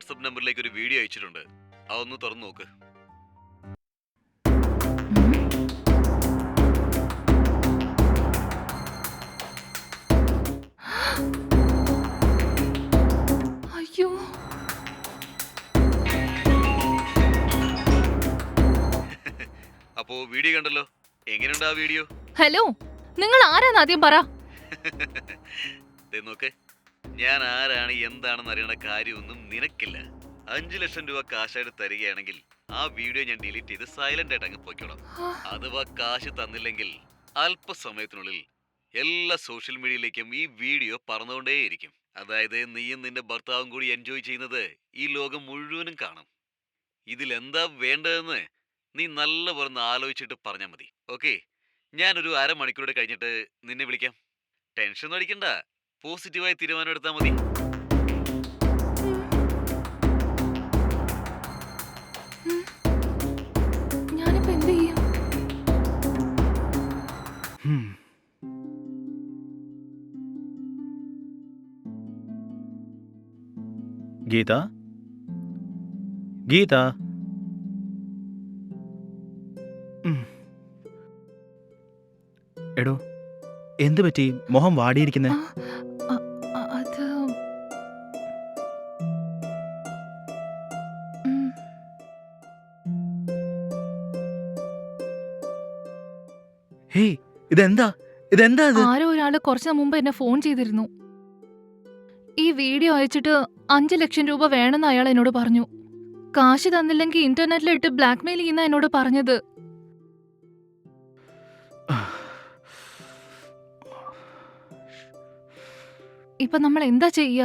WhatsApp നമ്പറിലേക്ക് ഒരു video അയച്ചിട്ടുണ്ട്. അതൊന്ന് തുറന്നു നോക്ക്. അയ്യോ. അപ്പോ വീഡിയോ കണ്ടല്ലോ? എങ്ങനെയുണ്ട് ആ വീഡിയോ? ഹലോ നിങ്ങൾ ആരാന്ന് ആദ്യം പറ. നോക്ക്. ഞാൻ ആരാണ് എന്താണെന്ന് അറിയണ കാര്യമൊന്നും നിനക്കില്ല. അഞ്ചു ലക്ഷം രൂപ കാശായിട്ട് തരികയാണെങ്കിൽ ആ വീഡിയോ ഞാൻ ഡിലീറ്റ് ചെയ്ത് സൈലന്റ് ആയിട്ട് അങ്ങ് പോയിക്കോളാം. അഥവാ കാശ് തന്നില്ലെങ്കിൽ അല്പസമയത്തിനുള്ളിൽ എല്ലാ സോഷ്യൽ മീഡിയയിലേക്കും ഈ വീഡിയോ പറന്നുകൊണ്ടേയിരിക്കും. അതായത് നീയും നിന്റെ ഭർത്താവും കൂടി എൻജോയ് ചെയ്യുന്നത് ഈ ലോകം മുഴുവനും കാണും. ഇതിലെന്താ വേണ്ടതെന്ന് നീ നല്ലപോലെ ഒന്ന് ആലോചിച്ചിട്ട് പറഞ്ഞാൽ മതി. ഓക്കെ ഞാനൊരു അരമണിക്കൂറോടെ കഴിഞ്ഞിട്ട് നിന്നെ വിളിക്കാം. ടെൻഷൻ അടിക്കണ്ട. പോസിറ്റീവായി തീരുമാനം എടുത്താൽ മതി ഞാനിപ്പോ എന്ത് ചെയ്യും? ഗീത? ഗീത. എടോ എന്ത് പറ്റി? മോഹം വാടിയിരിക്കുന്നേ? ഹേയ് ഇതെന്താ? ഇതെന്താ ഇത്? ആരോ ഒരാൾ കുറച്ചു മുമ്പ് എന്നെ ഫോൺ ചെയ്തിരുന്നു. ഈ വീഡിയോ അയച്ചിട്ട് അഞ്ചു ലക്ഷം രൂപ വേണമെന്ന് അയാൾ എന്നോട് പറഞ്ഞു. കാശ് തന്നില്ലെങ്കിൽ ഇന്റർനെറ്റിൽ ഇന്റർനെറ്റിലിട്ട് ബ്ലാക്ക്മെയിൽ ചെയ്യുന്ന എന്നോട് പറഞ്ഞത്. ഇപ്പൊ നമ്മൾ എന്താ ചെയ്യ?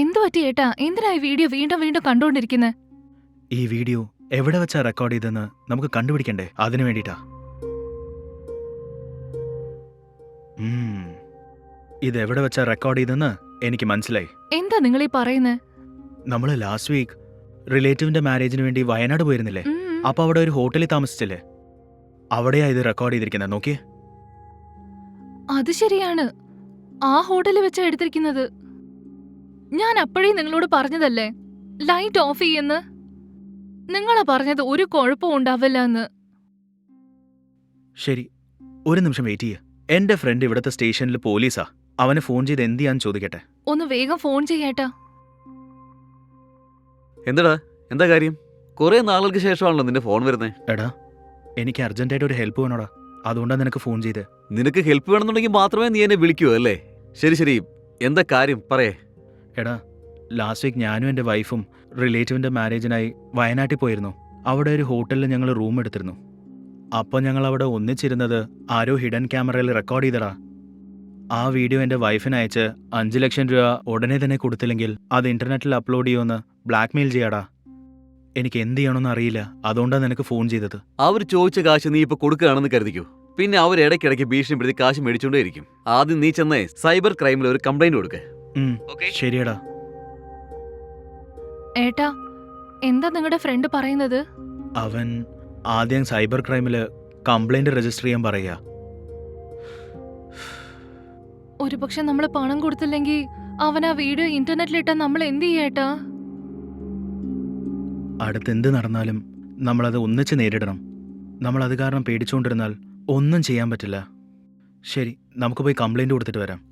എന്തു പറ്റി ഏട്ടാ? എന്തിനാ ഈ വീഡിയോ വീണ്ടും വീണ്ടും കണ്ടുകൊണ്ടിരിക്കുന്നത് ഈ വീഡിയോ എവിടെ വെച്ചാ റെക്കോർഡ് ചെയ്തെന്ന് നമുക്ക് കണ്ടുപിടിക്കണ്ടേ? അതിനു വേണ്ടിട്ടാ. ഇത് എവിടെ വെച്ചാ റെക്കോർഡ് ചെയ്തെന്ന് എനിക്ക് മനസ്സിലായി. എന്താ നിങ്ങൾ ഈ പറയുന്നത് നമ്മൾ ലാസ്റ്റ് വീക്ക് റിലേറ്റീവിന്റെ മാരേജിന് വേണ്ടി വയനാട് പോയിരുന്നില്ലേ? അപ്പൊ അവിടെ ഒരു ഹോട്ടലിൽ താമസിച്ചില്ലേ? അവിടെയാ ഇത് റെക്കോർഡ് ചെയ്തിരിക്കുന്നത് നോക്കിയേ. അത് ശരിയാണ്. ആ ഹോട്ടലിൽ വെച്ചാ എടുത്തിരിക്കുന്നത്. ഞാൻ അപ്പോഴേ നിങ്ങളോട് പറഞ്ഞതല്ലേ? ലൈറ്റ് ഓഫ് ചെയ്യുന്ന്. നിങ്ങളാ പറഞ്ഞത് ഒരു കുഴപ്പവും ഉണ്ടാവില്ല എന്ന് ശരി ഒരു നിമിഷം വെയിറ്റ് ചെയ്യ. എന്റെ ഫ്രണ്ട് ഇവിടുത്തെ സ്റ്റേഷനിൽ പോലീസാ. അവന് ഫോൺ ചെയ്ത് എന്ത് ചെയ്യാൻ ചോദിക്കട്ടെ. ഒന്ന് വേഗം ഫോൺ ചെയ്യേട്ടാ എന്താടാ? എന്താ കാര്യം? കുറെ നാളുകൾക്ക് ശേഷമാണല്ലോ നിന്റെ ഫോൺ വരുന്നത് എടാ എനിക്ക് അർജന്റായിട്ട് ഒരു ഹെൽപ്പ് വേണോടാ. അതുകൊണ്ടാണ് നിനക്ക് ഫോൺ ചെയ്ത്. നിനക്ക് ഹെൽപ്പ് വേണമെന്നുണ്ടെങ്കിൽ മാത്രമേ നീ എന്നെ വിളിക്കൂ അല്ലേ? ശരി ശരി. എന്താ കാര്യം? പറയേ. എടാ ലാസ്റ്റ് വീക്ക് ഞാനും എന്റെ വൈഫും റിലേറ്റീവിന്റെ മാരേജിനായി വയനാട്ടിൽ പോയിരുന്നു. അവിടെ ഒരു ഹോട്ടലിൽ ഞങ്ങൾ റൂം എടുത്തിരുന്നു. അപ്പോൾ ഞങ്ങൾ അവിടെ ഒന്നിച്ചിരുന്നത് ആരോ ഹിഡൻ ക്യാമറയിൽ റെക്കോർഡ് ചെയ്തടാ ആ വീഡിയോ എന്റെ വൈഫിന് അയച്ച് അഞ്ച് ലക്ഷം രൂപ ഉടനെ തന്നെ കൊടുത്തില്ലെങ്കിൽ അത് ഇന്റർനെറ്റിൽ അപ്ലോഡ് ചെയ്യുമെന്ന് ബ്ലാക്ക്മെയിൽ ചെയ്യാടാ. എനിക്ക് എന്ത് ചെയ്യണമെന്ന് അറിയില്ല. അതുകൊണ്ടാണ് നിനക്ക് ഫോൺ ചെയ്തത്. അവർ ചോദിച്ച കാശ് നീ ഇപ്പൊ കൊടുക്കുകയാണെന്ന് കരുതിക്കൂ? പിന്നെ അവർ ഇടയ്ക്കിടയ്ക്ക് ഭീഷണിപ്പെടുത്തി കാശ് മേടിച്ചുകൊണ്ടേയിരിക്കും ആദ്യം നീ ചെന്നേ സൈബർ ക്രൈമിൽ ഒരു കംപ്ലൈന്റ് കൊടുക്കേ. ശരിയടാ. ഏട്ടാ എന്താ നിങ്ങളുടെ ഫ്രണ്ട് പറയുന്നത്? അവൻ ആദ്യം സൈബർ ക്രൈമിൽ കംപ്ലൈന്റ് രജിസ്റ്റർ ചെയ്യാൻ പറയുക. ഒരുപക്ഷെ നമ്മൾ പണം കൊടുത്തില്ലെങ്കിൽ അവൻ ആ വീഡിയോ ഇന്റർനെറ്റിലിട്ടാ നമ്മൾ എന്ത് ചെയ്യേട്ടാ അടുത്ത് എന്ത് നടന്നാലും നമ്മളത് ഒന്നിച്ച് നേരിടണം. നമ്മൾ അത് കാരണം പേടിച്ചുകൊണ്ടിരുന്നാൽ ഒന്നും ചെയ്യാൻ പറ്റില്ല. ശരി നമുക്ക് പോയി കംപ്ലൈന്റ് കൊടുത്തിട്ട് വരാം.